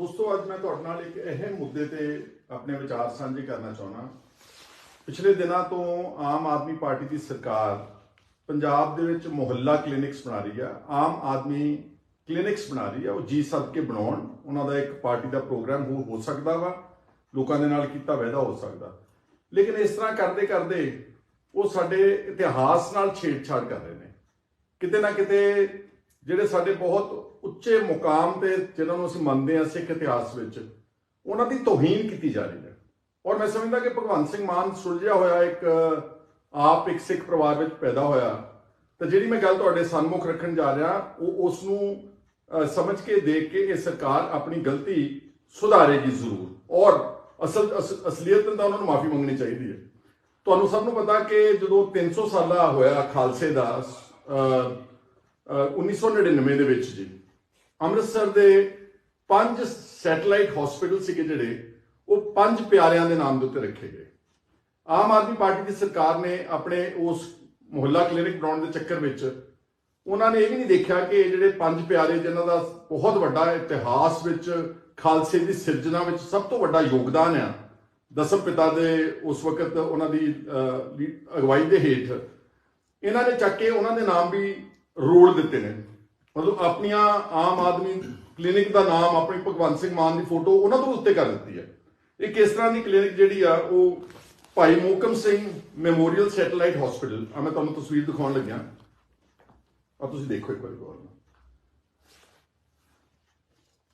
ਦੋਸਤੋ, ਅੱਜ ਮੈਂ ਤੁਹਾਡੇ ਨਾਲ ਇੱਕ ਅਹਿਮ ਮੁੱਦੇ ਤੇ ਆਪਣੇ ਵਿਚਾਰ ਸਾਂਝੇ ਕਰਨਾ ਚਾਹੁੰਦਾ। ਪਿਛਲੇ ਦਿਨਾਂ ਤੋਂ ਆਮ ਆਦਮੀ ਪਾਰਟੀ ਦੀ ਸਰਕਾਰ ਪੰਜਾਬ ਦੇ ਵਿੱਚ ਮੁਹੱਲਾ ਕਲੀਨਿਕਸ ਬਣਾ ਰਹੀ ਆ। ਆਮ ਆਦਮੀ ਕਲੀਨਿਕਸ ਬਣਾ ਰਹੀ ਆ, ਉਹ ਜੀ ਸਦ ਕੇ ਬਣਾਉਣ। ਉਹਨਾਂ ਦਾ ਇੱਕ ਪਾਰਟੀ ਦਾ ਪ੍ਰੋਗਰਾਮ ਹੋ ਹੋ ਸਕਦਾ ਵਾ, ਲੋਕਾਂ ਦੇ ਨਾਲ ਕੀਤਾ ਵਾਅਦਾ ਹੋ ਸਕਦਾ। ਲੇਕਿਨ ਇਸ ਤਰ੍ਹਾਂ ਕਰਦੇ ਕਰਦੇ ਉਹ ਸਾਡੇ ਇਤਿਹਾਸ ਨਾਲ ਛੇੜਛਾੜ ਕਰ ਰਹੇ ਨੇ। ਕਿਤੇ ਨਾ ਕਿਤੇ ਜਿਹੜੇ ਸਾਡੇ ਬਹੁਤ ਉੱਚੇ ਮੁਕਾਮ ਤੇ ਜਿਹਨਾਂ ਨੂੰ ਅਸੀਂ ਮੰਨਦੇ ਹਾਂ ਸਿੱਖ ਇਤਿਹਾਸ ਵਿੱਚ, ਉਹਨਾਂ ਦੀ ਤੋਹੀਨ ਕੀਤੀ ਜਾ ਰਹੀ ਹੈ। ਔਰ ਮੈਂ ਸਮਝਦਾ ਕਿ ਭਗਵੰਤ ਸਿੰਘ ਮਾਨ ਸੁਲਝਿਆ ਹੋਇਆ ਇੱਕ, ਆਪ ਇੱਕ ਸਿੱਖ ਪਰਿਵਾਰ ਵਿੱਚ ਪੈਦਾ ਹੋਇਆ। ਤਾਂ ਜਿਹੜੀ ਮੈਂ ਗੱਲ ਤੁਹਾਡੇ ਸਾਹਮਣੇ ਰੱਖਣ ਜਾ ਰਿਹਾ, ਉਹ ਉਸ ਨੂੰ ਸਮਝ ਕੇ ਦੇਖ ਕੇ ਇਹ ਸਰਕਾਰ ਆਪਣੀ ਗਲਤੀ ਸੁਧਾਰੇਗੀ ਜ਼ਰੂਰ। ਔਰ ਅਸਲ, ਅਸ- ਅਸਲੀਅਤ ਤਾਂ ਉਹਨਾਂ ਨੂੰ ਮਾਫੀ ਮੰਗਣੀ ਚਾਹੀਦੀ ਹੈ। ਤੁਹਾਨੂੰ ਸਭ ਨੂੰ ਪਤਾ ਕਿ ਜਦੋਂ 300 ਸਾਲਾ ਹੋਇਆ ਖਾਲਸੇ ਦਾ 1999 ਦੇ ਵਿੱਚ ਜੀ। ਅੰਮ੍ਰਿਤਸਰ ਦੇ ਪੰਜ ਸੈਟੇਲਾਈਟ ਹਸਪੀਟਲ ਸੀਗੇ ਜਿਹੜੇ, ਉਹ ਪੰਜ ਪਿਆਰਿਆਂ ਦੇ ਨਾਮ ਦੇ ਉੱਤੇ ਰੱਖੇ ਗਏ। ਆਮ ਆਦਮੀ ਪਾਰਟੀ ਦੀ ਸਰਕਾਰ ਨੇ ਆਪਣੇ ਉਸ ਮੁਹੱਲਾ ਕਲੀਨਿਕ ਬਣਾਉਣ ਦੇ ਚੱਕਰ ਵਿੱਚ ਉਹਨਾਂ ਨੇ ਇਹ ਵੀ ਨਹੀਂ ਦੇਖਿਆ ਕਿ ਜਿਹੜੇ ਪੰਜ ਪਿਆਰੇ ਜਿਨ੍ਹਾਂ ਦਾ ਬਹੁਤ ਵੱਡਾ ਇਤਿਹਾਸ ਵਿੱਚ, ਖਾਲਸੇ ਦੀ ਸਿਰਜਣਾ ਵਿੱਚ ਸਭ ਤੋਂ ਵੱਡਾ ਯੋਗਦਾਨ ਆ, ਦਸਮ ਪਿਤਾ ਦੇ ਉਸ ਵਕਤ ਉਹਨਾਂ ਦੀ ਅਗਵਾਈ ਦੇ ਹੇਠ, ਇਹਨਾਂ ਨੇ ਚੱਕ ਕੇ ਉਹਨਾਂ ਦੇ ਨਾਮ ਵੀ ਰੋਲ ਦਿੱਤੇ ਨੇ। ਮਤਲਬ ਆਪਣੀਆਂ ਆਮ ਆਦਮੀ ਕਲੀਨਿਕ ਦਾ ਨਾਮ, ਆਪਣੇ ਭਗਵੰਤ ਸਿੰਘ ਮਾਨ ਦੀ ਫੋਟੋ ਉਹਨਾਂ ਤੋਂ ਉੱਤੇ ਕਰ ਦਿੱਤੀ ਹੈ। ਇਹ ਕਿਸ ਤਰ੍ਹਾਂ ਦੀ ਕਲੀਨਿਕ ਜਿਹੜੀ ਆ, ਉਹ Bhai Mokam Singh memorial satellite hospital, ਆ ਮੈਂ ਤੁਹਾਨੂੰ ਤਸਵੀਰ ਦਿਖਾਉਣ ਲੱਗਿਆ। ਆ ਤੁਸੀਂ ਦੇਖੋ ਇੱਕ ਵਾਰੀ ਗੌਰ ਨਾਲ।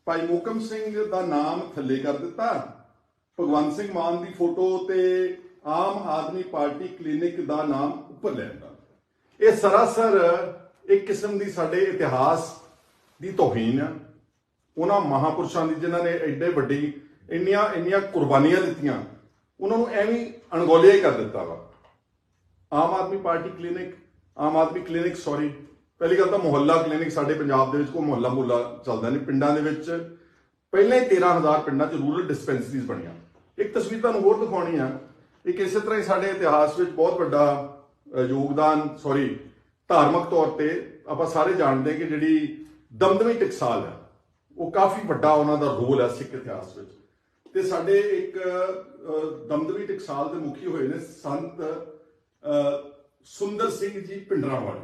ਭਾਈ ਮੋਕਮ ਸਿੰਘ ਦਾ ਨਾਮ ਥੱਲੇ ਕਰ ਦਿੱਤਾ। ਭਗਵੰਤ ਸਿੰਘ ਮਾਨ ਦੀ ਫੋਟੋ ਤੇ ਆਮ ਆਦਮੀ ਪਾਰਟੀ ਕਲੀਨਿਕ ਦਾ ਨਾਮ ਉੱਪਰ ਲੈ ਦਿੱਤਾ ਇਹ ਸਰਾਸਰ ਇੱਕ ਕਿਸਮ ਦੀ ਸਾਡੇ ਇਤਿਹਾਸ ਦੀ ਤੋਹੀਨ ਆ। ਉਹਨਾਂ ਮਹਾਪੁਰਸ਼ਾਂ ਦੀ ਜਿਨ੍ਹਾਂ ਨੇ ਐਡੇ ਵੱਡੀ ਇੰਨੀਆਂ ਇੰਨੀਆਂ ਕੁਰਬਾਨੀਆਂ ਦਿੱਤੀਆਂ, ਉਹਨਾਂ ਨੂੰ ਐਵੇਂ ਅਣਗੌਲਿਆ ਹੀ ਕਰ ਦਿੱਤਾ ਵਾ। Aam Aadmi party clinic, Aam Aadmi clinic sorry ਪਹਿਲੀ ਗੱਲ ਤਾਂ ਮੁਹੱਲਾ ਕਲੀਨਿਕ ਸਾਡੇ ਪੰਜਾਬ ਦੇ ਵਿੱਚ ਕੋਈ ਮੁਹੱਲਾ ਮੁਹੱਲਾ ਚੱਲਦਾ ਨਹੀਂ। ਪਿੰਡਾਂ ਦੇ ਵਿੱਚ ਪਹਿਲਾਂ ਹੀ 13000 ਪਿੰਡਾਂ 'ਚ ਰੂਰਲ ਡਿਸਪੈਂਸਰੀਜ਼ ਬਣੀਆਂ। ਇੱਕ ਤਸਵੀਰ ਤੁਹਾਨੂੰ ਹੋਰ ਦਿਖਾਉਣੀ ਆ। ਇੱਕ ਇਸੇ ਤਰ੍ਹਾਂ ਹੀ ਸਾਡੇ ਇਤਿਹਾਸ ਵਿੱਚ ਬਹੁਤ ਵੱਡਾ ਯੋਗਦਾਨ ਸੌਰੀ ਧਾਰਮਿਕ ਤੌਰ ਤੇ ਆਪਾਂ ਸਾਰੇ ਜਾਣਦੇ ਕਿ ਜਿਹੜੀ ਦਮਦਮੀ ਟਕਸਾਲ ਹੈ, ਉਹ ਕਾਫੀ ਵੱਡਾ ਉਹਨਾਂ ਦਾ ਰੋਲ ਹੈ ਸਿੱਖ ਇਤਿਹਾਸ ਵਿੱਚ। ਤੇ ਸਾਡੇ ਇੱਕ ਦਮਦਮੀ ਟਕਸਾਲ ਦੇ ਮੁਖੀ ਹੋਏ ਨੇ ਸੰਤ ਸੁੰਦਰ ਸਿੰਘ ਜੀ ਪਿੰਡਰਾਂ ਵਾਲੇ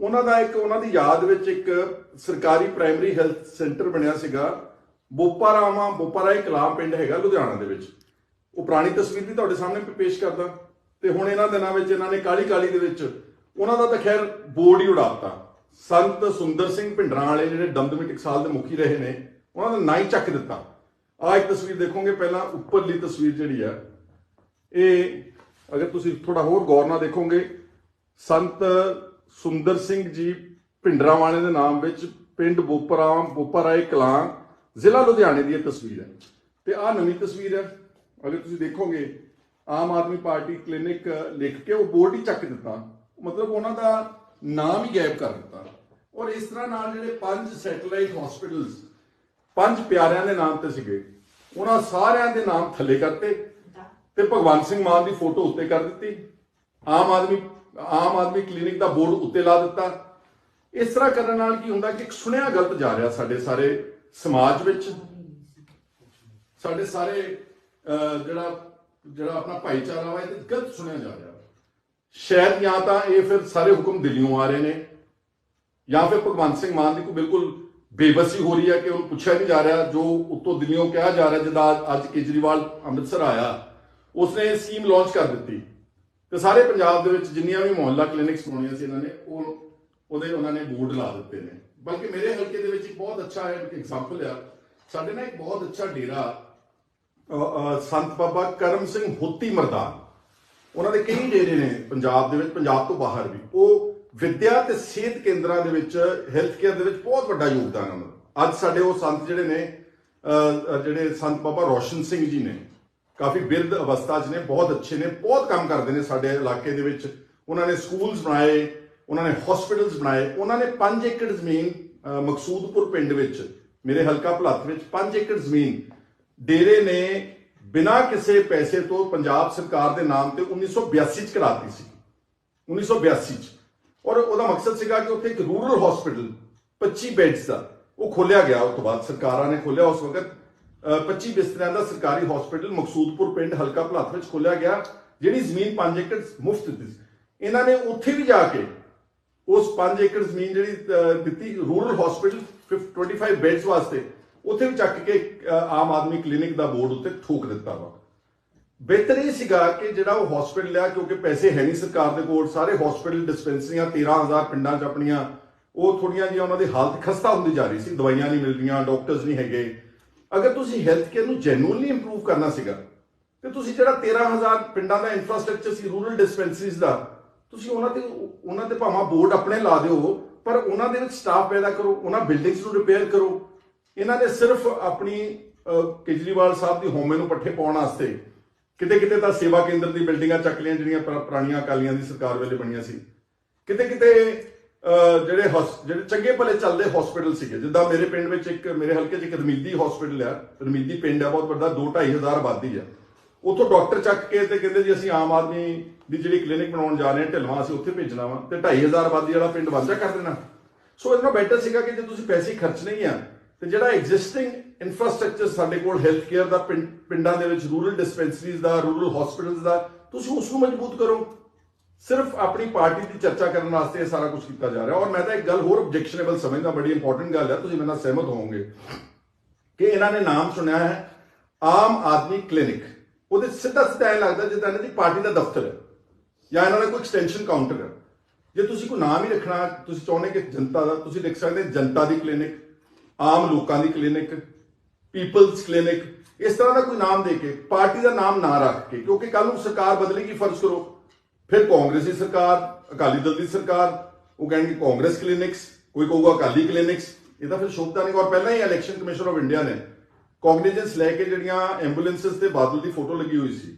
ਉਹਨਾਂ ਦਾ ਇੱਕ, ਉਹਨਾਂ ਦੀ ਯਾਦ ਵਿੱਚ ਇੱਕ ਸਰਕਾਰੀ ਪ੍ਰਾਇਮਰੀ ਹੈਲਥ ਸੈਂਟਰ ਬਣਿਆ ਸੀਗਾ ਬੋਪਾਰਾਵਾ ਬੋਪਾਰਾਈ ਕਲਾਮ ਪਿੰਡ ਹੈਗਾ ਲੁਧਿਆਣਾ ਦੇ ਵਿੱਚ। ਉਹ ਪੁਰਾਣੀ ਤਸਵੀਰ ਵੀ ਤੁਹਾਡੇ ਸਾਹਮਣੇ ਪੇਸ਼ ਕਰਦਾ। ਤੇ ਹੁਣ ਇਹਨਾਂ ਦਿਨਾਂ ਵਿੱਚ ਇਹਨਾਂ ਨੇ ਕਾਲੀ ਕਾਲੀ ਦੇ ਵਿੱਚ ਉਹਨਾਂ ਦਾ ਤਾਂ ਖੈਰ ਬੋਰਡ ਹੀ ਉਡਾਤਾ। ਸੰਤ ਸੁੰਦਰ ਸਿੰਘ ਭਿੰਡਰਾਂ ਵਾਲੇ ਜਿਹੜੇ ਦਮਦਮੀ ਟਕਸਾਲ ਦੇ ਮੁਖੀ ਰਹੇ ਨੇ, ਉਹਨਾਂ ਦਾ ਨਾਂ ਹੀ ਚੱਕ ਦਿੱਤਾ। ਆ ਇੱਕ ਤਸਵੀਰ ਦੇਖੋਗੇ, ਪਹਿਲਾਂ ਉੱਪਰਲੀ ਤਸਵੀਰ ਜਿਹੜੀ ਆ, ਇਹ ਅਗਰ ਤੁਸੀਂ ਥੋੜਾ ਹੋਰ ਗੌਰ ਨਾਲ ਦੇਖੋਗੇ, ਸੰਤ ਸੁੰਦਰ ਸਿੰਘ ਜੀ ਭਿੰਡਰਾਂ ਵਾਲੇ ਦੇ ਨਾਮ ਵਿੱਚ ਪਿੰਡ ਬੋਪਰਾ ਬੋਪਰਾਏ ਕਲਾਂ, ਜ਼ਿਲ੍ਹਾ ਲੁਧਿਆਣੇ ਦੀ ਇਹ ਤਸਵੀਰ ਹੈ। ਤੇ ਆਹ ਨਵੀਂ ਤਸਵੀਰ ਹੈ। ਅਗਰ ਤੁਸੀਂ ਦੇਖੋਗੇ, ਆਮ ਆਦਮੀ ਪਾਰਟੀ ਕਲੀਨਿਕ ਲਿਖ ਕੇ ਉਹ ਬੋਰਡ ਹੀ ਚੱਕ ਦਿੱਤਾ। ਮਤਲਬ ਉਹਨਾਂ ਦਾ ਨਾਮ ਹੀ ਗਾਇਬ ਕਰ ਦਿੱਤਾ। ਔਰ ਇਸ ਤਰ੍ਹਾਂ ਨਾਲ ਜਿਹੜੇ ਪੰਜ ਸੈਟੇਲਾਈਟ ਹਸਪੀਟਲਸ, ਪੰਜ ਪਿਆਰਿਆਂ ਦੇ ਨਾਮ ਤੇ ਸੀਗੇ, ਉਹਨਾਂ ਸਾਰਿਆਂ ਦੇ ਨਾਮ ਥੱਲੇ ਕਰਤੇ ਤੇ ਭਗਵੰਤ ਸਿੰਘ ਮਾਨ ਦੀ ਫੋਟੋ ਉੱਤੇ ਕਰ ਦਿੱਤੀ। ਆਮ ਆਦਮੀ ਆਮ ਆਦਮੀ ਕਲੀਨਿਕ ਦਾ ਬੋਰਡ ਉੱਤੇ ਲਾ ਦਿੱਤਾ। ਇਸ ਤਰ੍ਹਾਂ ਕਰਨ ਨਾਲ ਕੀ ਹੁੰਦਾ ਕਿ ਇੱਕ ਸੁਣਿਆ ਗਲਤ ਜਾ ਰਿਹਾ ਸਾਡੇ ਸਾਰੇ ਸਮਾਜ ਵਿੱਚ। ਸਾਡੇ ਸਾਰੇ ਜਿਹੜਾ ਜਿਹੜਾ ਆਪਣਾ ਭਾਈਚਾਰਾ ਵਾ, ਇਹ ਤੇ ਗਲਤ ਸੁਣਿਆ ਜਾ ਰਿਹਾ। ਸ਼ਾਇਦ ਜਾਂ ਤਾਂ ਇਹ ਫਿਰ ਸਾਰੇ ਹੁਕਮ ਦਿੱਲੀੋਂ ਆ ਰਹੇ ਨੇ, ਜਾਂ ਫਿਰ ਭਗਵੰਤ ਸਿੰਘ ਮਾਨ ਦੀ ਕੋਈ ਬਿਲਕੁਲ ਬੇਬਸੀ ਹੋ ਰਹੀ ਹੈ ਕਿ ਉਹਨੂੰ ਪੁੱਛਿਆ ਨਹੀਂ ਜਾ ਰਿਹਾ, ਜੋ ਉੱਤੋਂ ਦਿੱਲੀੋਂ ਕਿਹਾ ਜਾ ਰਿਹਾ, ਜਦ ਅੱਜ- ਕੇਜਰੀਵਾਲ ਅੰਮ੍ਰਿਤਸਰ ਆਇਆ, ਉਸਨੇ ਸਕੀਮ ਲਾਂਚ ਕਰ ਦਿੱਤੀ। ਤੇ ਸਾਰੇ ਪੰਜਾਬ ਦੇ ਵਿੱਚ ਜਿੰਨੀਆਂ ਵੀ ਮੁਹੱਲਾ ਕਲੀਨਿਕਸ ਬਣਾਉਣੀਆਂ ਸੀ ਇਹਨਾਂ ਨੇ, ਉਹ ਉਹਦੇ ਉਹਨਾਂ ਨੇ ਬੋਰਡ ਲਾ ਦਿੱਤੇ ਨੇ। ਬਲਕਿ ਮੇਰੇ ਹਲਕੇ ਦੇ ਵਿੱਚ ਇੱਕ ਬਹੁਤ ਅੱਛਾ ਐਗਜ਼ਾਮਪਲ ਆ। ਸਾਡੇ ਨਾਲ ਇੱਕ ਬਹੁਤ ਅੱਛਾ ਡੇਰਾ ਸੰਤ ਬਾਬਾ ਕਰਮ ਸਿੰਘ ਹੋਤੀ ਮਰਦਾਨ। ਉਹਨਾਂ ਦੇ ਕਈ ਡੇਰੇ ਨੇ ਪੰਜਾਬ ਦੇ ਵਿੱਚ, ਪੰਜਾਬ ਤੋਂ ਬਾਹਰ ਵੀ, ਉਹ ਵਿਦਿਆ ਤੇ ਸਿਹਤ ਕੇਂਦਰਾਂ ਦੇ ਵਿੱਚ ਹੈਲਥ ਕੇਅਰ ਦੇ ਵਿੱਚ ਬਹੁਤ ਵੱਡਾ ਯੋਗਦਾਨ ਉਹਨਾਂ ਦਾ। ਅੱਜ ਸਾਡੇ ਉਹ ਸੰਤ ਜਿਹੜੇ ਨੇ ਜਿਹੜੇ ਸੰਤ ਬਾਬਾ ਰੋਸ਼ਨ ਸਿੰਘ ਜੀ ਨੇ, ਕਾਫੀ ਬਿਰਧ ਅਵਸਥਾ 'ਚ ਨੇ, ਬਹੁਤ ਅੱਛੇ ਨੇ, ਬਹੁਤ ਕੰਮ ਕਰਦੇ ਨੇ ਸਾਡੇ ਇਲਾਕੇ ਦੇ ਵਿੱਚ। ਉਹਨਾਂ ਨੇ ਸਕੂਲਸ ਬਣਾਏ, ਉਹਨਾਂ ਨੇ ਹਸਪੀਟਲਸ ਬਣਾਏ, ਉਹਨਾਂ ਨੇ 5 ਏਕੜ ਜ਼ਮੀਨ ਮਕਸੂਦਪੁਰ ਪਿੰਡ ਵਿੱਚ, ਮੇਰੇ ਹਲਕਾ ਭਲੱਤ ਵਿੱਚ 5 ਏਕੜ ਜ਼ਮੀਨ, ਡੇਰੇ ਨੇ ਬਿਨਾਂ ਕਿਸੇ ਪੈਸੇ ਤੋਂ ਪੰਜਾਬ ਸਰਕਾਰ ਦੇ ਨਾਮ ਤੇ 1982 ਚ ਕਰਾਤੀ ਸੀ। 1982 ਚ। ਔਰ ਉਹਦਾ ਮਕਸਦ ਸੀਗਾ ਕਿ ਉੱਥੇ ਇੱਕ ਰੂਰਲ ਹਸਪੀਟਲ 25 ਬੈੱਡਸ ਦਾ ਉਹ ਖੋਲਿਆ ਗਿਆ ਉਸ ਤੋਂ ਬਾਅਦ। ਸਰਕਾਰਾਂ ਨੇ ਖੋਲਿਆ ਉਸ ਵਕਤ ਅ, 25 ਬਿਸਤਰਿਆਂ ਦਾ ਸਰਕਾਰੀ ਹਸਪੀਟਲ ਮਕਸੂਦਪੁਰ ਪਿੰਡ ਹਲਕਾ ਭਲਾਥ ਵਿੱਚ ਖੋਲਿਆ ਗਿਆ ਜਿਹੜੀ ਜ਼ਮੀਨ 5 ਏਕੜ ਮੁਫਤ ਦਿੱਤੀ ਸੀ। ਇਹਨਾਂ ਨੇ ਉੱਥੇ ਵੀ ਜਾ ਕੇ ਉਸ 5 ਏਕੜ ਜ਼ਮੀਨ ਜਿਹੜੀ ਦਿੱਤੀ ਰੂਰਲ ਹਸਪੀਟਲ 25 ਬੈੱਡਸ ਵਾਸਤੇ। ਉੱਥੇ ਵੀ ਚੱਕ ਕੇ ਆਮ ਆਦਮੀ ਕਲੀਨਿਕ ਦਾ ਬੋਰਡ ਉੱਤੇ ਠੋਕ ਦਿੱਤਾ ਵਾ। ਬਿਹਤਰ ਇਹ ਸੀਗਾ ਕਿ ਜਿਹੜਾ ਉਹ ਹਸਪੀਟਲ ਆ, ਕਿਉਂਕਿ ਪੈਸੇ ਹੈ ਨਹੀਂ ਸਰਕਾਰ ਦੇ ਕੋਲ, ਸਾਰੇ ਹਸਪੀਟਲ ਡਿਸਪੈਂਸਰੀਆਂ 13000 ਪਿੰਡਾਂ 'ਚ ਆਪਣੀਆਂ, ਉਹ ਥੋੜੀਆਂ ਜਿਹੀਆਂ ਉਹਨਾਂ ਦੀ ਹਾਲਤ ਖਸਤਾ ਹੁੰਦੀ ਜਾ ਰਹੀ ਸੀ, ਦਵਾਈਆਂ ਨਹੀਂ ਮਿਲ ਰਹੀਆਂ ਡਾਕਟਰਸ ਨਹੀਂ ਹੈਗੇ। ਅਗਰ ਤੁਸੀਂ ਹੈਲਥ ਕੇਅਰ ਨੂੰ ਜੈਨੂਅਲੀ ਇੰਪਰੂਵ ਕਰਨਾ ਸੀਗਾ, ਤੇ ਤੁਸੀਂ ਜਿਹੜਾ 13000 ਪਿੰਡਾਂ ਦਾ ਇਨਫਰਾਸਟ੍ਰਕਚਰ ਸੀ ਰੂਰਲ ਡਿਸਪੈਂਸਰੀਜ਼ ਦਾ, ਤੁਸੀਂ ਉਹਨਾਂ ਤੇ ਉਹਨਾਂ ਤੇ ਭਾਵੇਂ ਬੋਰਡ ਆਪਣੇ ਲਾ ਦਿਓ, ਪਰ ਉਹਨਾਂ ਦੇ ਵਿੱਚ ਸਟਾਫ ਪੈਦਾ ਕਰੋ, ਉਹਨਾਂ ਬਿਲਡਿੰਗਸ ਨੂੰ ਰਿਪੇਅਰ ਕਰੋ। ਇਹਨਾਂ ਨੇ ਸਿਰਫ ਆਪਣੀ ਕੇਜਰੀਵਾਲ ਸਾਹਿਬ ਦੀ ਹੋਮੇ ਨੂੰ ਪੱਠੇ ਪਾਉਣ ਵਾਸਤੇ ਕਿਤੇ ਕਿਤੇ ਤਾਂ ਸੇਵਾ ਕੇਂਦਰ ਦੀ ਬਿਲਡਿੰਗਾਂ ਚੱਕ ਲਈਆਂ, ਜਿਹੜੀਆਂ ਪੁਰਾ- ਪੁਰਾਣੀਆਂ ਅਕਾਲੀਆਂ ਦੀ ਸਰਕਾਰ ਵੇਲੇ ਬਣੀਆਂ ਸੀ। ਕਿਤੇ ਕਿਤੇ ਜਿਹੜੇ ਹਸ- ਜਿਹੜੇ ਚੰਗੇ ਭਲੇ ਚੱਲਦੇ ਹਸਪੀਟਲ ਸੀਗੇ, ਜਿੱਦਾਂ ਮੇਰੇ ਪਿੰਡ ਵਿੱਚ ਇੱਕ, ਮੇਰੇ ਹਲਕੇ 'ਚ ਇੱਕ ਰਮੀਦੀ ਹਸਪੀਟਲ ਆ, ਰਮੀਦੀ ਪਿੰਡ ਆ, ਬਹੁਤ ਵੱਡਾ 2-2.5 ਹਜ਼ਾਰ ਆਬਾਦੀ ਆ। ਉੱਥੋਂ ਡਾਕਟਰ ਚੱਕ ਕੇ ਤੇ ਕਹਿੰਦੇ ਜੀ ਅਸੀਂ ਆਮ ਆਦਮੀ ਦੀ ਜਿਹੜੀ ਕਲੀਨਿਕ ਬਣਾਉਣ ਜਾ ਰਹੇ ਹਾਂ, ਢਿਲਵਾਂ ਅਸੀਂ ਉੱਥੇ ਭੇਜਣਾ ਵਾ, ਤੇ 2.5 ਆਬਾਦੀ ਵਾਲਾ ਪਿੰਡ ਵਾਂਝਾ ਕਰ ਦੇਣਾ। ਸੋ ਇਹਨਾਂ ਬੈਟਰ ਸੀਗਾ ਕਿ ਜੇ ਤੁਸੀਂ ਪੈਸੇ ਖਰਚਣੇ ਹੀ ਆ ਤੇ ਜਿਹੜਾ ਐਗਜ਼ਿਸਟਿੰਗ ਇਨਫਰਾਸਟ੍ਰਕਚਰ ਸਾਡੇ ਕੋਲ ਹੈਲਥ ਕੇਅਰ ਦਾ ਪਿੰਡ- ਪਿੰਡਾਂ ਦੇ ਵਿੱਚ ਰੂਰਲ ਡਿਸਪੈਂਸਰੀਜ਼ ਦਾ ਰੂਰਲ ਹਸਪੀਟਲਸ ਦਾ, ਤੁਸੀਂ ਉਸ ਨੂੰ ਮਜ਼ਬੂਤ ਕਰੋ। ਸਿਰਫ ਆਪਣੀ ਪਾਰਟੀ ਦੀ ਚਰਚਾ ਕਰਨ ਵਾਸਤੇ ਇਹ ਸਾਰਾ ਕੁਝ ਕੀਤਾ ਜਾ ਰਿਹਾ। ਔਰ ਮੈਂ ਤਾਂ ਇੱਕ ਗੱਲ ਹੋਰ ਆਬਜੈਕਸ਼ਨੇਬਲ ਸਮਝਦਾ, ਬੜੀ ਇੰਪੋਰਟੈਂਟ ਗੱਲ ਹੈ, ਤੁਸੀਂ ਮੇਰੇ ਨਾਲ ਸਹਿਮਤ ਹੋਵੋਗੇ ਕਿ ਇਹਨਾਂ ਨੇ ਨਾਮ ਸੁਣਿਆ ਹੈ, ਆਮ ਆਦਮੀ ਕਲੀਨਿਕ ਉਹਦੇ ਸਿੱਧਾ ਸਿੱਧਾ ਇਹ ਲੱਗਦਾ ਜਿੱਦਾਂ ਇਹਨਾਂ ਦੀ ਪਾਰਟੀ ਦਾ ਦਫ਼ਤਰ ਹੈ, ਜਾਂ ਇਹਨਾਂ ਦਾ ਕੋਈ ਐਕਸਟੈਂਸ਼ਨ ਕਾਊਂਟਰ ਹੈ। ਜੇ ਤੁਸੀਂ ਕੋਈ ਨਾਮ ਹੀ ਰੱਖਣਾ, ਤੁਸੀਂ ਚਾਹੁੰਦੇ ਕਿ ਜਨਤਾ ਦਾ, ਤੁਸੀਂ ਲਿਖ ਸਕਦੇ ਜਨਤਾ ਦੀ ਕਲੀਨਿਕ ਆਮ ਲੋਕਾਂ ਦੀ ਕਲੀਨਿਕ ਪੀਪਲਸ ਕਲੀਨਿਕ ਇਸ ਤਰ੍ਹਾਂ ਦਾ ਕੋਈ ਨਾਮ ਦੇ ਕੇ, ਪਾਰਟੀ ਦਾ ਨਾਮ ਨਾ ਰੱਖ ਕੇ, ਕਿਉਂਕਿ ਕੱਲ ਨੂੰ ਸਰਕਾਰ ਬਦਲੇਗੀ, ਫਰਜ਼ ਕਰੋ। ਫਿਰ ਕਾਂਗਰਸ ਦੀ ਸਰਕਾਰ, ਅਕਾਲੀ ਦਲ ਦੀ ਸਰਕਾਰ, ਉਹ ਕਹਿਣਗੇ ਕਾਂਗਰਸ ਕਲੀਨਿਕਸ ਕੋਈ ਕਹੂਗਾ ਅਕਾਲੀ ਕਲੀਨਿਕਸ ਇਹ ਤਾਂ ਫਿਰ ਸ਼ੋਭਤਾ ਨਹੀਂ, ਔਰ ਪਹਿਲਾਂ ਹੀ ਇਲੈਕਸ਼ਨ ਕਮਿਸ਼ਨ ਆਫ ਇੰਡੀਆ ਨੇ ਕੌਗਨੀਜੈਂਸ ਲੈ ਕੇ ਜਿਹੜੀਆਂ ਐਂਬੂਲੈਂਸਸ ਤੇ ਬਾਦਲ ਦੀ ਫੋਟੋ ਲੱਗੀ ਹੋਈ ਸੀ,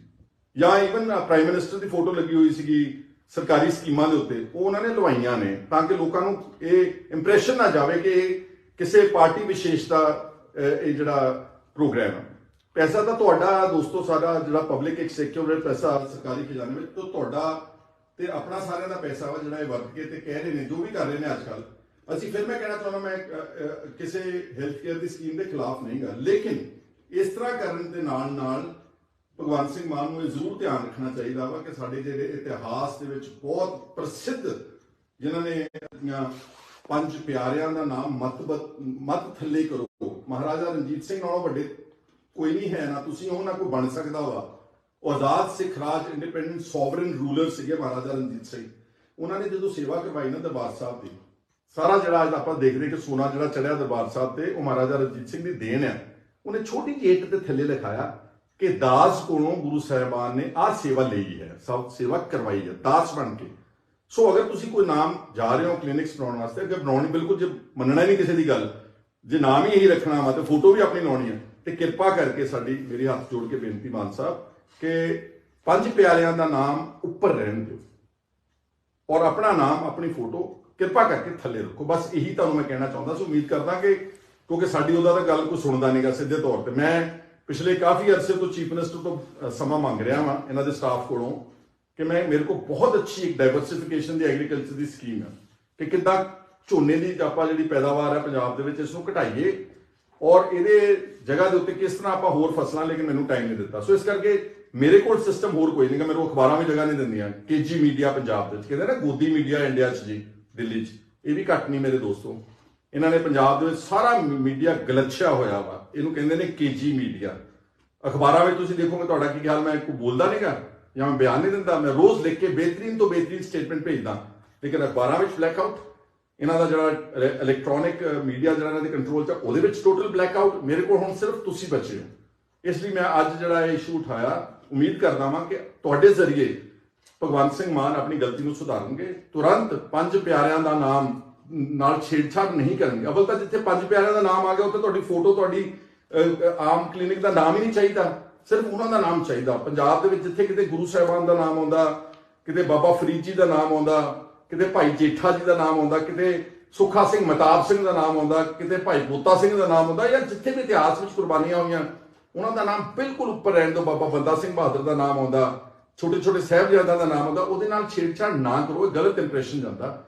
ਜਾਂ ਇਵਨ ਪ੍ਰਾਈਮ ਮਿਨਿਸਟਰ ਦੀ ਫੋਟੋ ਲੱਗੀ ਹੋਈ ਸੀਗੀ ਸਰਕਾਰੀ ਸਕੀਮਾਂ ਦੇ ਉੱਤੇ, ਉਹ ਉਹਨਾਂ ਨੇ ਲਵਾਈਆਂ ਨੇ ਤਾਂ ਕਿ ਲੋਕਾਂ ਨੂੰ ਇਹ ਇੰਪ੍ਰੈਸ਼ਨ ਨਾ ਜਾਵੇ ਕਿ ਕਿਸੇ ਪਾਰਟੀ ਵਿਸ਼ੇਸ਼ ਦਾ ਇਹ ਜਿਹੜਾ ਪ੍ਰੋਗਰਾਮ ਹੈ। ਪੈਸਾ ਤਾਂ ਤੁਹਾਡਾ ਦੋਸਤੋ, ਸਾਡਾ ਜਿਹੜਾ ਪਬਲਿਕ ਇੱਕ ਐਕਸਚੇਂਜ ਪੈਸਾ ਸਰਕਾਰੀ ਖਜ਼ਾਨੇ ਵਿੱਚ, ਤੋਂ ਤੁਹਾਡਾ ਤੇ ਆਪਣਾ ਸਾਰਿਆਂ ਦਾ ਪੈਸਾ ਵਾ ਜਿਹੜਾ ਇਹ ਵਰਤ ਕੇ ਤੇ ਕਹਿ ਰਹੇ ਨੇ, ਜੋ ਵੀ ਕਰ ਰਹੇ ਨੇ ਅੱਜ ਕੱਲ ਅਸੀਂ ਫਿਰ ਮੈਂ ਕਹਿਣਾ ਚਾਹੁੰਦਾ, ਮੈਂ ਕਿਸੇ ਹੈਲਥ ਕੇਅਰ ਦੀ ਸਕੀਮ ਦੇ ਖਿਲਾਫ ਨਹੀਂ ਗਾ, ਲੇਕਿਨ ਇਸ ਤਰ੍ਹਾਂ ਕਰਨ ਦੇ ਨਾਲ ਨਾਲ ਭਗਵੰਤ ਸਿੰਘ ਮਾਨ ਨੂੰ ਇਹ ਜ਼ਰੂਰ ਧਿਆਨ ਰੱਖਣਾ ਚਾਹੀਦਾ ਵਾ ਕਿ ਸਾਡੇ ਜਿਹੜੇ ਇਤਿਹਾਸ ਦੇ ਵਿੱਚ ਬਹੁਤ ਪ੍ਰਸਿੱਧ ਜਿਨ੍ਹਾਂ ਨੇ ਆਪਣੀਆਂ ਪੰਜ ਪਿਆਰਿਆਂ ਦਾ ਨਾਮ ਮਤ ਮਤ ਥੱਲੇ ਕਰੋ। ਮਹਾਰਾਜਾ ਰਣਜੀਤ ਸਿੰਘ ਨਾਲੋਂ ਵੱਡੇ ਕੋਈ ਨਹੀਂ ਹੈ ਨਾ, ਤੁਸੀਂ ਹੋ ਨਾ ਕੋਈ ਬਣ ਸਕਦਾ ਵਾ। ਆਜ਼ਾਦ ਸਿੱਖ ਰਾਜ ਇੰਡੀਪੈਂਡੈਂਟ ਸੋਵਰਨ ਰੂਲਰ ਸੀਗੇ ਮਹਾਰਾਜਾ ਰਣਜੀਤ ਸਿੰਘ। ਉਹਨਾਂ ਨੇ ਜਦੋਂ ਸੇਵਾ ਕਰਵਾਈ ਨਾ ਦਰਬਾਰ ਸਾਹਿਬ ਦੀ, ਸਾਰਾ ਜਿਹੜਾ ਅੱਜ ਆਪਾਂ ਦੇਖਦੇ ਕਿ ਸੋਨਾ ਜਿਹੜਾ ਚੜਿਆ ਦਰਬਾਰ ਸਾਹਿਬ ਤੇ ਉਹ ਮਹਾਰਾਜਾ ਰਣਜੀਤ ਸਿੰਘ ਦੀ ਦੇਣ ਹੈ ਉਹਨੇ ਛੋਟੀ ਜਿਹੀ ਇੱਟ ਦੇ ਥੱਲੇ ਲਿਖਾਇਆ ਕਿ ਦਾਸ ਕੋਲੋਂ ਗੁਰੂ ਸਾਹਿਬਾਨ ਨੇ ਆਹ ਸੇਵਾ ਲਈ ਹੈ, ਸਭ ਸੇਵਾ ਕਰਵਾਈ ਹੈ, ਦਾਸ ਬਣ ਕੇ। ਸੋ ਅਗਰ ਤੁਸੀਂ ਕੋਈ ਨਾਮ ਜਾ ਰਹੇ ਹੋ ਕਲੀਨਿਕਸ ਬਣਾਉਣ ਵਾਸਤੇ, ਅਗਰ ਬਣਾਉਣੀ ਬਿਲਕੁਲ ਜੇ ਮੰਨਣਾ ਹੀ ਨਹੀਂ ਕਿਸੇ ਦੀ ਗੱਲ, ਜੇ ਨਾਮ ਹੀ ਇਹੀ ਰੱਖਣਾ ਵਾ ਤੇ ਫੋਟੋ ਵੀ ਆਪਣੀ ਲਾਉਣੀ ਹੈ, ਤੇ ਕਿਰਪਾ ਕਰਕੇ ਸਾਡੀ, ਮੇਰੇ ਹੱਥ ਜੋੜ ਕੇ ਬੇਨਤੀ ਮਾਨ ਸਾਹਿਬ, ਕਿ ਪੰਜ ਪਿਆਰਿਆਂ ਦਾ ਨਾਮ ਉੱਪਰ ਰਹਿਣ ਦਿਓ। ਔਰ ਆਪਣਾ ਨਾਮ, ਆਪਣੀ ਫੋਟੋ ਕਿਰਪਾ ਕਰਕੇ ਥੱਲੇ ਰੱਖੋ। ਬਸ ਇਹੀ ਤੁਹਾਨੂੰ ਮੈਂ ਕਹਿਣਾ ਚਾਹੁੰਦਾ ਸੋ, ਉਮੀਦ ਕਰਦਾ ਕਿ ਕਿਉਂਕਿ ਸਾਡੀ ਉਹਦਾ ਤਾਂ ਗੱਲ ਕੋਈ ਸੁਣਦਾ ਨਹੀਂਗਾ ਸਿੱਧੇ ਤੌਰ ਤੇ। ਮੈਂ ਪਿਛਲੇ ਕਾਫੀ ਅਰਸੇ ਤੋਂ ਚੀਫ ਮਿਨਿਸਟਰ ਤੋਂ ਸਮਾਂ ਮੰਗ ਰਿਹਾ ਵਾਂ, ਇਹਨਾਂ ਦੇ ਸਟਾਫ ਕੋਲੋਂ। ਕਿ ਮੈਂ, ਮੇਰੇ ਕੋਲ ਬਹੁਤ ਅੱਛੀ ਇੱਕ ਡਾਈਵਰਸਿਫਿਕੇਸ਼ਨ ਦੀ ਐਗਰੀਕਲਚਰ ਦੀ ਸਕੀਮ ਹੈ ਕਿ ਕਿੱਦਾਂ ਝੋਨੇ ਦੀ ਆਪਾਂ ਜਿਹੜੀ ਪੈਦਾਵਾਰ ਹੈ ਪੰਜਾਬ ਦੇ ਵਿੱਚ, ਇਸ ਨੂੰ ਘਟਾਈਏ ਔਰ ਇਹਦੇ ਜਗ੍ਹਾ ਦੇ ਉੱਤੇ ਕਿਸ ਤਰ੍ਹਾਂ ਆਪਾਂ ਹੋਰ ਫਸਲਾਂ ਲੈ ਕੇ ਮੈਨੂੰ ਟਾਈਮ ਨਹੀਂ ਦਿੱਤਾ। ਸੋ ਇਸ ਕਰਕੇ ਮੇਰੇ ਕੋਲ ਸਿਸਟਮ ਹੋਰ ਕੋਈ ਨਹੀਂਗਾ ਮੈਨੂੰ ਅਖਬਾਰਾਂ ਵੀ ਜਗ੍ਹਾ ਨਹੀਂ ਦਿੰਦੀਆਂ। ਕੇਜੀ ਮੀਡੀਆ ਪੰਜਾਬ ਦੇ ਵਿੱਚ, ਕਹਿੰਦੇ ਨਾ ਗੋਦੀ ਮੀਡੀਆ ਇੰਡੀਆ 'ਚ ਜੀ, ਦਿੱਲੀ 'ਚ। ਇਹ ਵੀ ਘੱਟ ਨਹੀਂ ਮੇਰੇ ਦੋਸਤੋ। ਇਹਨਾਂ ਨੇ ਪੰਜਾਬ ਦੇ ਵਿੱਚ ਸਾਰਾ ਮੀਡੀਆ ਗਲਤਸ਼ਾ ਹੋਇਆ ਵਾ। ਇਹਨੂੰ ਕਹਿੰਦੇ ਨੇ ਕੇਜੀ ਮੀਡੀਆ। ਅਖਬਾਰਾਂ ਵਿੱਚ ਤੁਸੀਂ ਦੇਖੋਗੇ, ਤੁਹਾਡਾ ਕੀ ਖਿਆਲ, ਮੈਂ ਕੋਈ ਬੋਲਦਾ ਨਹੀਂਗਾ ਜਾਂ ਮੈਂ ਬਿਆਨ ਨਹੀਂ ਦਿੰਦਾ, ਮੈਂ ਰੋਜ਼ ਲਿਖ ਕੇ ਬਿਹਤਰੀਨ ਤੋਂ ਬਿਹਤਰੀਨ ਸਟੇਟਮੈਂਟ ਭੇਜਦਾ। ਲੇਕਿਨ ਅਖਬਾਰਾਂ ਵਿੱਚ ਬਲੈਕ ਆਊਟ ਇਹਨਾਂ ਦਾ ਜਿਹੜਾ ਇਲੈਕਟ੍ਰੋਨਿਕ ਮੀਡੀਆ ਜਿਹੜਾ ਇਹਨਾਂ ਦੇ ਕੰਟਰੋਲ 'ਚ, ਉਹਦੇ ਵਿੱਚ ਟੋਟਲ ਬਲੈਕ ਆਊਟ ਮੇਰੇ ਕੋਲ ਹੁਣ ਸਿਰਫ ਤੁਸੀਂ ਬਚੇ ਹੋ। ਇਸ ਲਈ ਮੈਂ ਅੱਜ ਜਿਹੜਾ ਇਹ ਇਸ਼ੂ ਉਠਾਇਆ, ਉਮੀਦ ਕਰਦਾ ਹਾਂ ਕਿ ਤੁਹਾਡੇ ਜ਼ਰੀਏ ਭਗਵੰਤ ਸਿੰਘ ਮਾਨ ਆਪਣੀ ਗਲਤੀ ਨੂੰ ਸੁਧਾਰਨਗੇ। ਤੁਰੰਤ ਪੰਜ ਪਿਆਰਿਆਂ ਦਾ ਨਾਮ ਨਾਲ ਛੇੜਛਾੜ ਨਹੀਂ ਕਰਨਗੇ। ਅਵਲ ਤਾਂ ਜਿੱਥੇ ਪੰਜ ਪਿਆਰਿਆਂ ਦਾ ਨਾਮ ਆ ਗਿਆ, ਉੱਥੇ ਤੁਹਾਡੀ ਫੋਟੋ ਤੁਹਾਡੀ ਆਮ ਕਲੀਨਿਕ ਦਾ ਨਾਮ ਹੀ ਨਹੀਂ ਚਾਹੀਦਾ। ਸਿਰਫ ਉਹਨਾਂ ਦਾ ਨਾਮ ਚਾਹੀਦਾ। ਪੰਜਾਬ ਦੇ ਵਿੱਚ ਜਿੱਥੇ ਕਿਤੇ ਗੁਰੂ ਸਾਹਿਬਾਨ ਦਾ ਨਾਮ ਆਉਂਦਾ, ਕਿਤੇ ਬਾਬਾ ਫਰੀਦ ਜੀ ਦਾ ਨਾਮ ਆਉਂਦਾ, ਕਿਤੇ ਭਾਈ ਜੇਠਾ ਜੀ ਦਾ ਨਾਮ ਆਉਂਦਾ, ਕਿਤੇ ਸੁੱਖਾ ਸਿੰਘ ਮਤਾਬ ਸਿੰਘ ਦਾ ਨਾਮ ਆਉਂਦਾ, ਕਿਤੇ ਭਾਈ ਬੋਤਾ ਸਿੰਘ ਦਾ ਨਾਮ ਆਉਂਦਾ, ਜਾਂ ਜਿੱਥੇ ਵੀ ਇਤਿਹਾਸ ਵਿੱਚ ਕੁਰਬਾਨੀਆਂ ਹੋਈਆਂ, ਉਹਨਾਂ ਦਾ ਨਾਮ ਬਿਲਕੁਲ ਉੱਪਰ ਰਹਿਣ ਤੋਂ ਬਾਬਾ ਬੰਦਾ ਸਿੰਘ ਬਹਾਦਰ ਦਾ ਨਾਮ ਆਉਂਦਾ ਛੋਟੇ ਛੋਟੇ ਸਾਹਿਬਜ਼ਾਦਿਆਂ ਦਾ ਨਾਮ ਆਉਂਦਾ, ਉਹਦੇ ਨਾਲ ਛੇੜਛਾੜ ਨਾ ਕਰੋ, ਇਹ ਗਲਤ ਇੰਪ੍ਰੈਸ਼ਨ ਜਾਂਦਾ।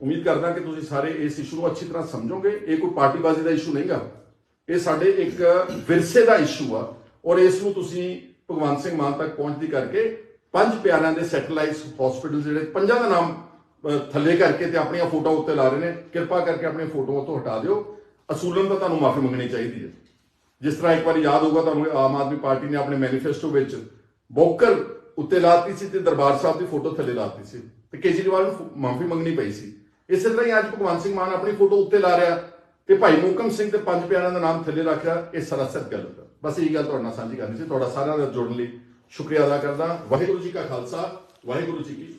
ਉਮੀਦ ਕਰਦਾ ਕਿ ਤੁਸੀਂ ਸਾਰੇ ਇਸ ਇਸ਼ੂ ਨੂੰ ਅੱਛੀ ਤਰ੍ਹਾਂ ਸਮਝੋਗੇ। ਇਹ ਕੋਈ ਪਾਰਟੀਬਾਜ਼ੀ ਦਾ ਇਸ਼ੂ ਨਹੀਂਗਾ। ਇਹ ਸਾਡੇ ਇੱਕ ਵਿਰਸੇ ਦਾ ਇਸ਼ੂ ਆ। ਔਰ ਇਸ ਨੂੰ ਤੁਸੀਂ ਭਗਵੰਤ ਸਿੰਘ ਮਾਨ ਤੱਕ ਪਹੁੰਚਦੀ ਕਰਕੇ ਪੰਜ ਪਿਆਰਿਆਂ ਦੇ ਸੈਟੇਲਾਈਟ ਹਸਪੀਟਲ ਜਿਹੜੇ, ਪੰਜਾਂ ਦਾ ਨਾਮ ਥੱਲੇ ਕਰਕੇ ਤੇ ਆਪਣੀਆਂ ਫੋਟੋਆਂ ਉੱਤੇ ਲਾ ਰਹੇ ਨੇ। ਕਿਰਪਾ ਕਰਕੇ ਆਪਣੀਆਂ ਫੋਟੋਆਂ ਤੋਂ ਹਟਾ ਦਿਓ। ਅਸੂਲਨ ਤਾਂ ਤੁਹਾਨੂੰ ਮਾਫੀ ਮੰਗਣੀ ਚਾਹੀਦੀ ਹੈ। ਜਿਸ ਤਰ੍ਹਾਂ ਇੱਕ ਵਾਰੀ ਯਾਦ ਹੋਊਗਾ ਤੁਹਾਨੂੰ, ਆਮ ਆਦਮੀ ਪਾਰਟੀ ਨੇ ਆਪਣੇ ਮੈਨੀਫੈਸਟੋ ਵਿੱਚ ਬੋਕਰ ਉੱਤੇ ਲਾਤੀ ਸੀ ਤੇ ਦਰਬਾਰ ਸਾਹਿਬ ਦੀ ਫੋਟੋ ਥੱਲੇ ਲਾਤੀ ਸੀ। ਤੇ ਕੇਜਰੀਵਾਲ ਨੂੰ ਮਾਫੀ ਮੰਗਣੀ ਪਈ ਸੀ। ਇਸੇ ਤਰ੍ਹਾਂ ਹੀ ਅੱਜ ਭਗਵੰਤ ਸਿੰਘ ਮਾਨ ਆਪਣੀ ਫੋਟੋ ਉੱਤੇ ਲਾ ਰਿਹਾ ਤੇ ਭਾਈ ਮੋਕਮ ਸਿੰਘ ਤੇ ਪੰਜ ਪਿਆਰਿਆਂ ਦਾ ਨਾਮ ਥੱਲੇ ਰੱਖ ਰਿਹਾ, ਇਹ ਸਰਾਸਰ ਗਲਤ ਹੈ। ਬਸ ਇਹ ਗੱਲ ਤੁਹਾਡੇ ਨਾਲ ਸਾਂਝੀ ਕਰਨੀ ਸੀ। ਤੁਹਾਡਾ ਸਾਰਿਆਂ ਦਾ ਜੁੜਨ ਲਈ ਸ਼ੁਕਰੀਆ ਅਦਾ ਕਰਦਾ। ਵਾਹਿਗੁਰੂ ਜੀ ਕਾ ਖਾਲਸਾ, ਵਾਹਿਗੁਰੂ ਜੀ ਕੀ